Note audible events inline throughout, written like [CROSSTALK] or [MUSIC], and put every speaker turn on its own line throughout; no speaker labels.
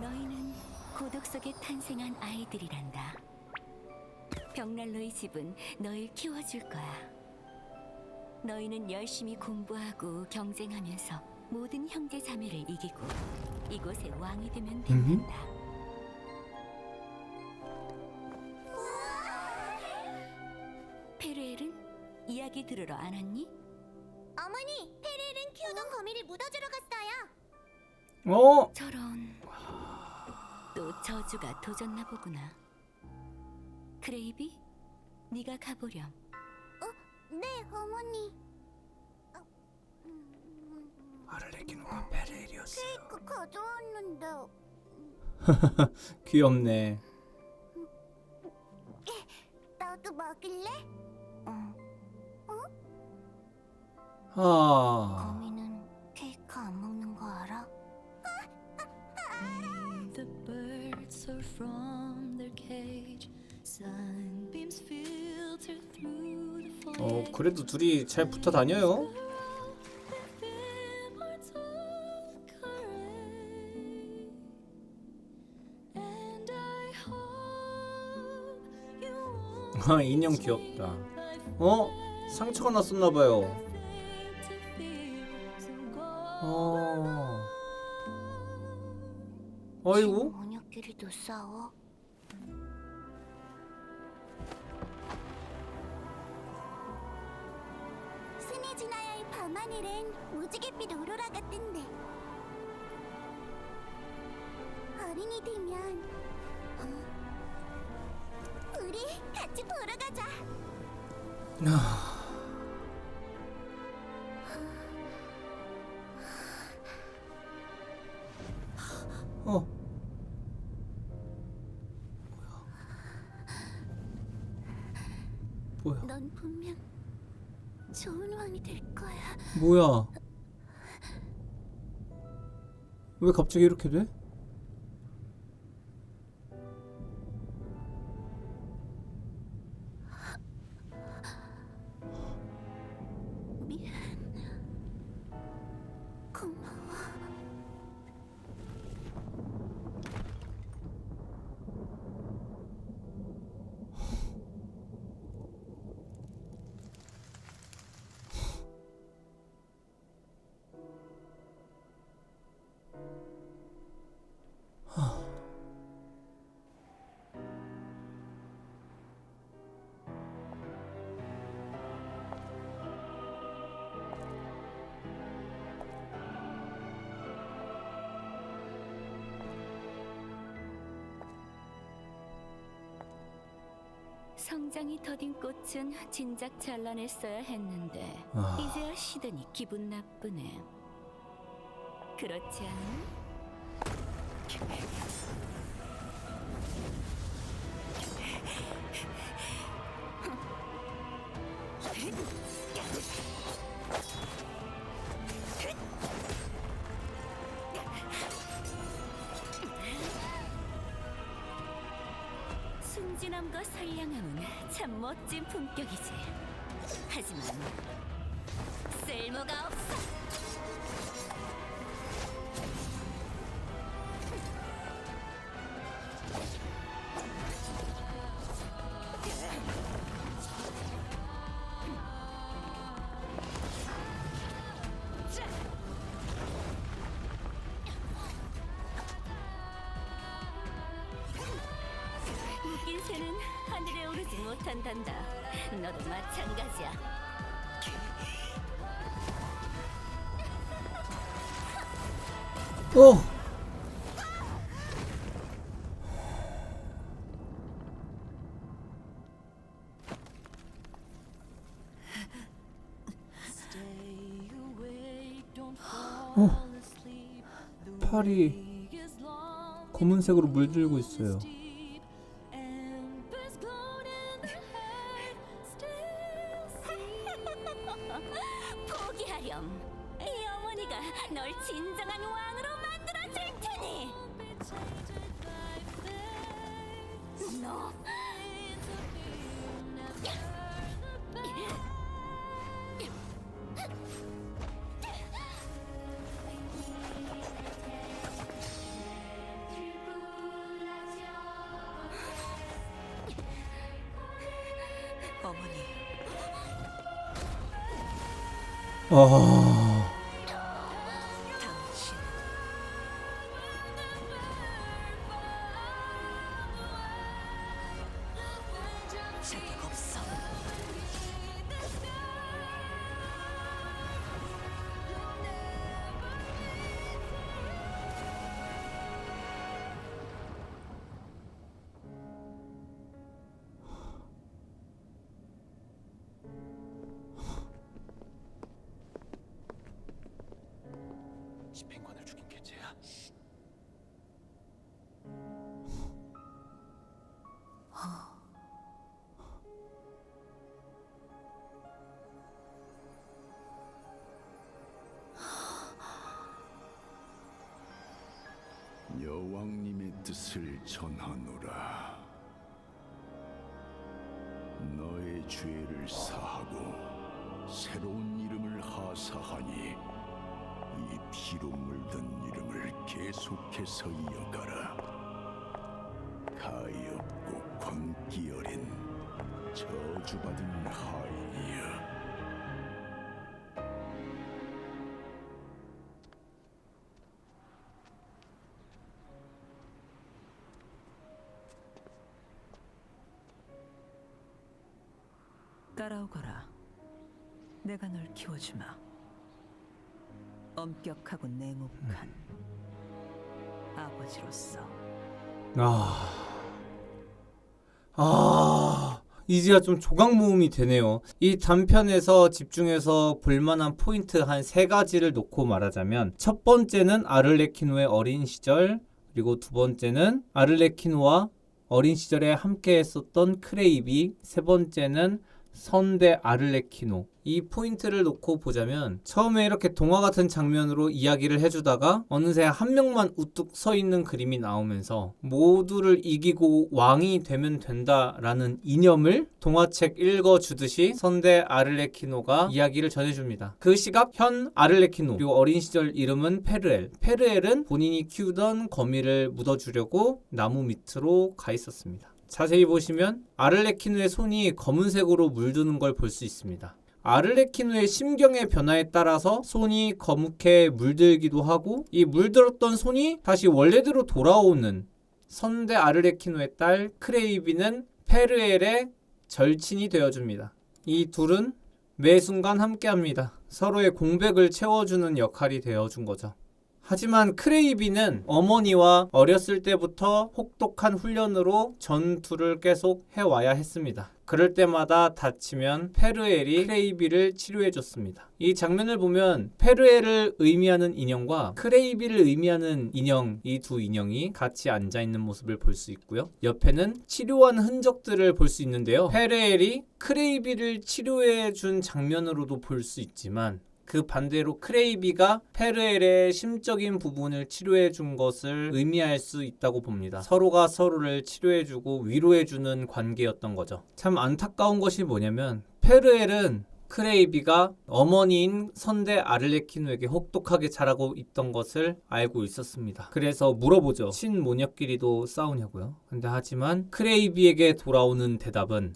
너희는 고독 속에 탄생한 아이들이란다. 벽난로의 집은 너희 키워줄 거야. 너희는 열심히 공부하고 경쟁하면서 모든 형제 자매를 이기고 이곳의 왕이 되면 된단다. 페르엘은 이야기 들으러 안 왔니?
어머니, 페레는 키우던 거미를 묻어주러 갔어요.
어?
저런 또 저주가 도졌나 보구나. 크레이비, 네가 가보렴.
네, 어머니. 어, 음,
아를레키노가 베레일이었어요.
케이크 가져왔는데 [LAUGHS]
귀엽네.
나도 먹을래?
아, 그래도 둘이 잘 붙어 다녀요. 아 인형 귀엽다. 어? 상처가 났었나 봐요. 어. 아이고.
모녀끼리도 싸워? 하늘엔 무지갯빛 오로라 같던데. 어른이 되면 어, 우리 같이 보러 가자
뭐야? 왜 갑자기 이렇게 돼?
성장이 더딘 꽃은 진작 잘라냈어야 했는데
아.
이제야 시드니 기분 나쁘네. 그렇지 않 [LAUGHS] 아? 순진함과 선량함은 참 멋진 품격이지. 하지만 쓸모가 없어. 한단다. 너도 마찬가지야.
어. 어. 팔이 검은색으로 물들고 있어요.
내가 널 진정한 왕으로 만들어줄 테니. 너. 어머니. 어...
집행관을 죽인 게 쟤야?
여왕님의 뜻을 전하노라. 너의 죄를 사하고 새로운 이름을 하사하니 이 피로 물든 이름을 계속해서 이어가라. 가엾고 광기 어린 저주받은 하인이여.
따라오거라. 내가 널 키워주마. 엄격하고 냉혹한 아버지로서
아, 아, 이제야 좀 조각 모음이 되네요. 이 단편에서 집중해서 볼만한 포인트 한 세 가지를 놓고 말하자면 첫 번째는 아를레키노의 어린 시절, 그리고 두 번째는 아를레키노와 어린 시절에 함께 했었던 크레이비, 세 번째는 선대 아를레키노. 이 포인트를 놓고 보자면 처음에 이렇게 동화 같은 장면으로 이야기를 해주다가 어느새 한 명만 우뚝 서 있는 그림이 나오면서 모두를 이기고 왕이 되면 된다라는 이념을 동화책 읽어주듯이 선대 아를레키노가 이야기를 전해줍니다. 그 시각 현 아를레키노 그리고 어린 시절 이름은 페르엘. 페르엘은 본인이 키우던 거미를 묻어주려고 나무 밑으로 가 있었습니다. 자세히 보시면 아를레키노의 손이 검은색으로 물드는 걸 볼 수 있습니다. 아를레키노의 심경의 변화에 따라서 손이 거뭇해 물들기도 하고 이 물들었던 손이 다시 원래대로 돌아오는 선대 아를레키노의 딸 크레이비는 페르엘의 절친이 되어줍니다. 이 둘은 매 순간 함께합니다. 서로의 공백을 채워주는 역할이 되어준 거죠. 하지만 크레이비는 어머니와 어렸을 때부터 혹독한 훈련으로 전투를 계속 해와야 했습니다. 그럴 때마다 다치면 페르엘이 크레이비를 치료해줬습니다. 이 장면을 보면 페르엘을 의미하는 인형과 크레이비를 의미하는 인형, 이 두 인형이 같이 앉아 있는 모습을 볼 수 있고요. 옆에는 치료한 흔적들을 볼 수 있는데요. 페르엘이 크레이비를 치료해 준 장면으로도 볼 수 있지만 그 반대로 크레이비가 페르엘의 심적인 부분을 치료해 준 것을 의미할 수 있다고 봅니다. 서로가 서로를 치료해 주고 위로해 주는 관계였던 거죠. 참 안타까운 것이 뭐냐면 페르엘은 크레이비가 어머니인 선대 아를레키노에게 혹독하게 자라고 있던 것을 알고 있었습니다. 그래서 물어보죠. 친모녀끼리도 싸우냐고요. 근데 하지만 크레이비에게 돌아오는 대답은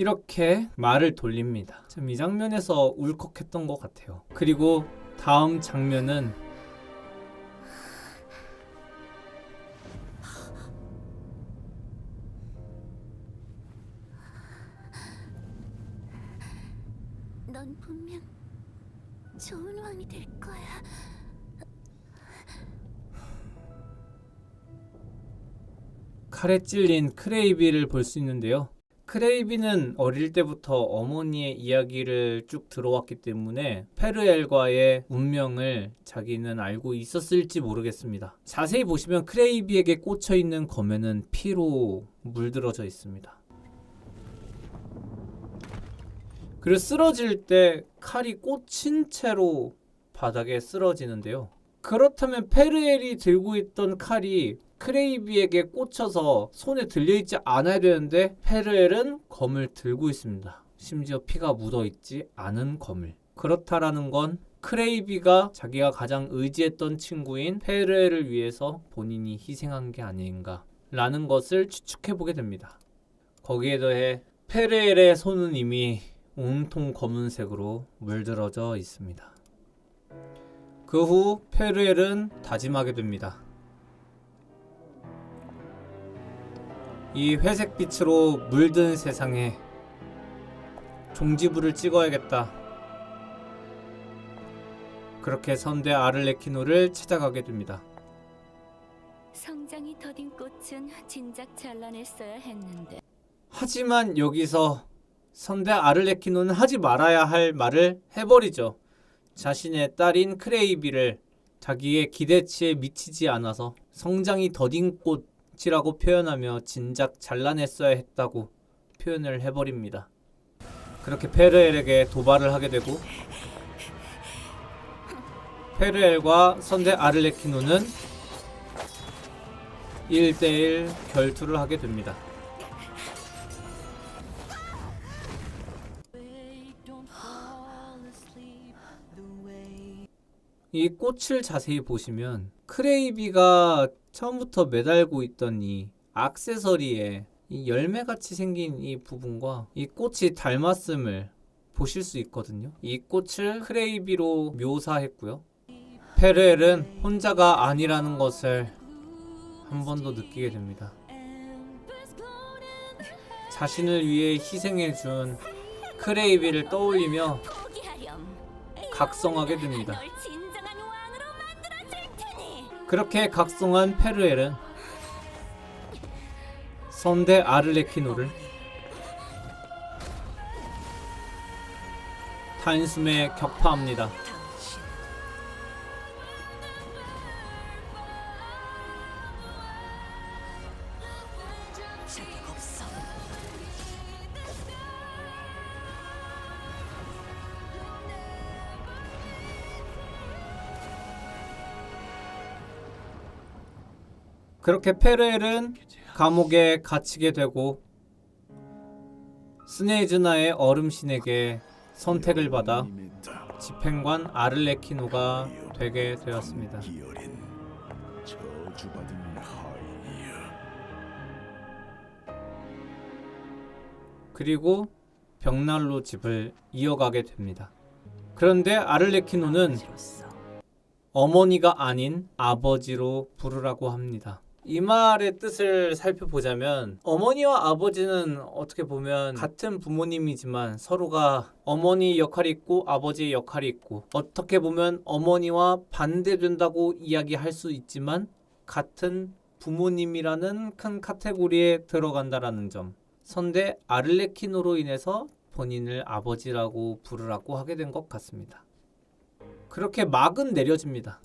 이렇게 말을 돌립니다. 참 이 장면에서 울컥했던 것 같아요. 그리고 다음 장면은
넌 분명 좋은 왕이 될 거야
칼에 찔린 크레이비를 볼 수 있는데요. 크레이비는 어릴 때부터 어머니의 이야기를 쭉 들어왔기 때문에 페르엘과의 운명을 자기는 알고 있었을지 모르겠습니다. 자세히 보시면 크레이비에게 꽂혀 있는 검에는 피로 물들어져 있습니다. 그리고 쓰러질 때 칼이 꽂힌 채로 바닥에 쓰러지는데요. 그렇다면 페르엘이 들고 있던 칼이 크레이비에게 꽂혀서 손에 들려있지 않아야 되는데 페르엘은 검을 들고 있습니다. 심지어 피가 묻어있지 않은 검을. 그렇다라는 건 크레이비가 자기가 가장 의지했던 친구인 페르엘을 위해서 본인이 희생한 게 아닌가 라는 것을 추측해보게 됩니다. 거기에 더해 페르엘의 손은 이미 온통 검은색으로 물들어져 있습니다. 그 후 페르엘은 다짐하게 됩니다. 이 회색 빛으로 물든 세상에 종지부를 찍어야겠다. 그렇게 선대 아를레키노를 찾아가게 됩니다.
성장이 더딘 꽃은 진작 잘라냈어야 했는데
하지만 여기서 선대 아를레키노는 하지 말아야 할 말을 해버리죠. 자신의 딸인 크레이비를 자기의 기대치에 미치지 않아서 성장이 더딘 꽃 이라고 표현하며 진작 잘라냈어야 했다고 표현을 해버립니다. 그렇게 페르엘에게 도발을 하게 되고 페르엘과 선대 아를레키노는 1대1 결투를 하게 됩니다. 이 꽃을 자세히 보시면 크레이비가 처음부터 매달고 있던 이 액세서리에 이 열매같이 생긴 이 부분과 이 꽃이 닮았음을 보실 수 있거든요. 이 꽃을 크레이비로 묘사했고요. 페르엘은 혼자가 아니라는 것을 한 번 더 느끼게 됩니다. 자신을 위해 희생해준 크레이비를 떠올리며. 각성하게 됩니다. 그렇게 각성한 페르엘은 선대 아를레키노를 단숨에 격파합니다. 그렇게 페르엘은 감옥에 갇히게 되고 스네이즈나의 얼음신에게 선택을 받아 집행관 아를레키노가 되게 되었습니다. 그리고 벽난로 집을 이어가게 됩니다. 그런데 아를레키노는 어머니가 아닌 아버지로 부르라고 합니다. 이 말의 뜻을 살펴보자면 어머니와 아버지는 어떻게 보면 같은 부모님이지만 서로가 어머니 역할이 있고 아버지의 역할이 있고 어떻게 보면 어머니와 반대된다고 이야기할 수 있지만 같은 부모님이라는 큰 카테고리에 들어간다라는 점. 선대 아를레키노로 인해서 본인을 아버지라고 부르라고 하게 된 것 같습니다. 그렇게 막은 내려집니다.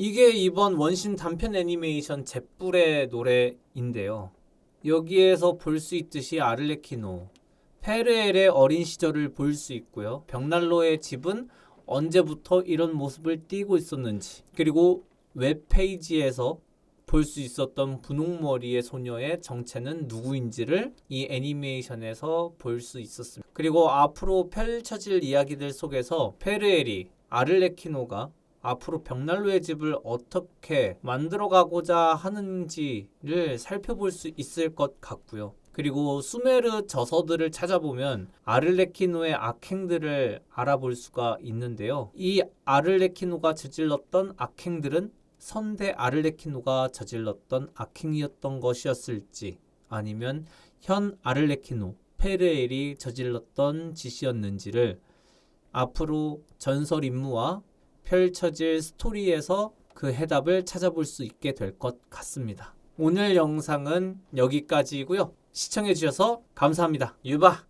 이게 이번 원신 단편 애니메이션 잿불의 노래인데요. 여기에서 볼 수 있듯이 아를레키노, 페르엘의 어린 시절을 볼 수 있고요. 벽난로의 집은 언제부터 이런 모습을 띠고 있었는지, 그리고 웹페이지에서 볼 수 있었던 분홍머리의 소녀의 정체는 누구인지를 이 애니메이션에서 볼 수 있었습니다. 그리고 앞으로 펼쳐질 이야기들 속에서 페르엘이 아를레키노가 앞으로 벽난로의 집을 어떻게 만들어가고자 하는지를 살펴볼 수 있을 것 같고요. 그리고 수메르 저서들을 찾아보면 아를레키노의 악행들을 알아볼 수가 있는데요. 이 아를레키노가 저질렀던 악행들은 선대 아를레키노가 저질렀던 악행이었던 것이었을지 아니면 현 아를레키노 페르엘이 저질렀던 짓이었는지를 앞으로 전설 임무와 펼쳐질 스토리에서 그 해답을 찾아볼 수 있게 될 것 같습니다. 오늘 영상은 여기까지이고요. 시청해주셔서 감사합니다. 유바!